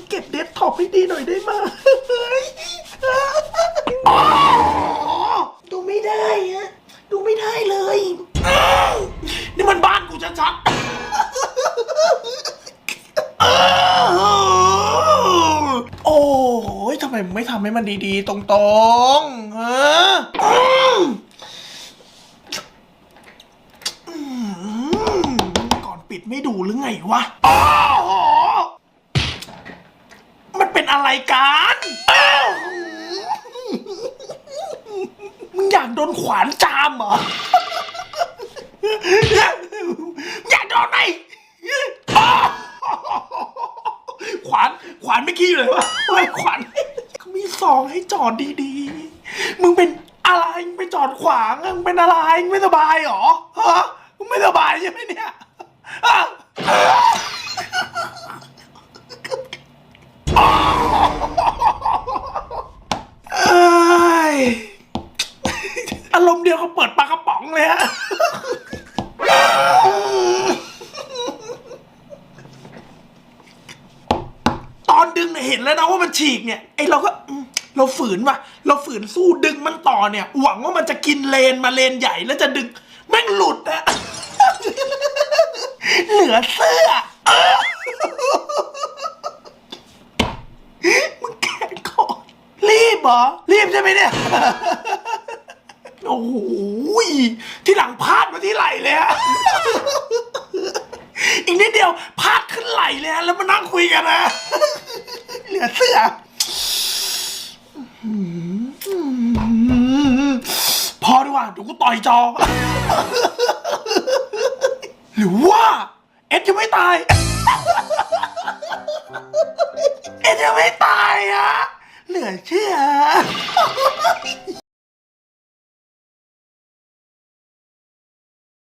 ตเดสท็อปให้ดีหน่อยได้ไหมอ๋อดูไม่ได้อะดูไม่ได้เลยอ้าวนี่มันบ้านกูชัดๆอ้าวโอ้ยทำไมมึงไม่ทำให้มันดีๆ ตรงๆฮะอืมอืมก่อนปิดไม่ดูหรือไงวะ อ๋อมันเป็นอะไรกันอ้าวมึงอยากโดนขวานจามเหรอ อยากโดนไหมอ้าวขวานขวานไม่ขี้เลยวะเฮ้ยขวานเขามีซองให้จอดดีๆ มึงเป็นอะไรมึงไปจอดขวางอะมึงเป็นอะไรมึงไม่สบายเหรอฮะมึงไม่สบายใช่ไหมเนี่ยอ้าว เอ้ยอารมณ์เดียวกับเปิดปลากระป๋องเลยฮะ ตอนดึง เห็นแล้วนะว่ามันฉีกเนี่ยไอเราก็เราฝืนว่ะเราฝืนสู้ดึงมันต่อเนี่ย หวังว่ามันจะกินเลนมาเลนใหญ่แล้วจะดึงแม่งหลุดอะเหลือเสื้อมึงแกะก่อนรีบเหรอรีบใช่ไหมเนี่ยโอ้โหที่หลังพลาดมาที่ไหลเลยฮะอีกนิดเดียวพลาดขึ้นไหลเลยฮะแล้วมานั่งคุยกันนะ เหลือเสื้ออื้อหือพอดีกว่าเดี๋ยวกูต่อยจอ หรือว่า เอ็ดยังไม่ตาย เอ็ดยังไม่ตายอะเหลือเชื่อ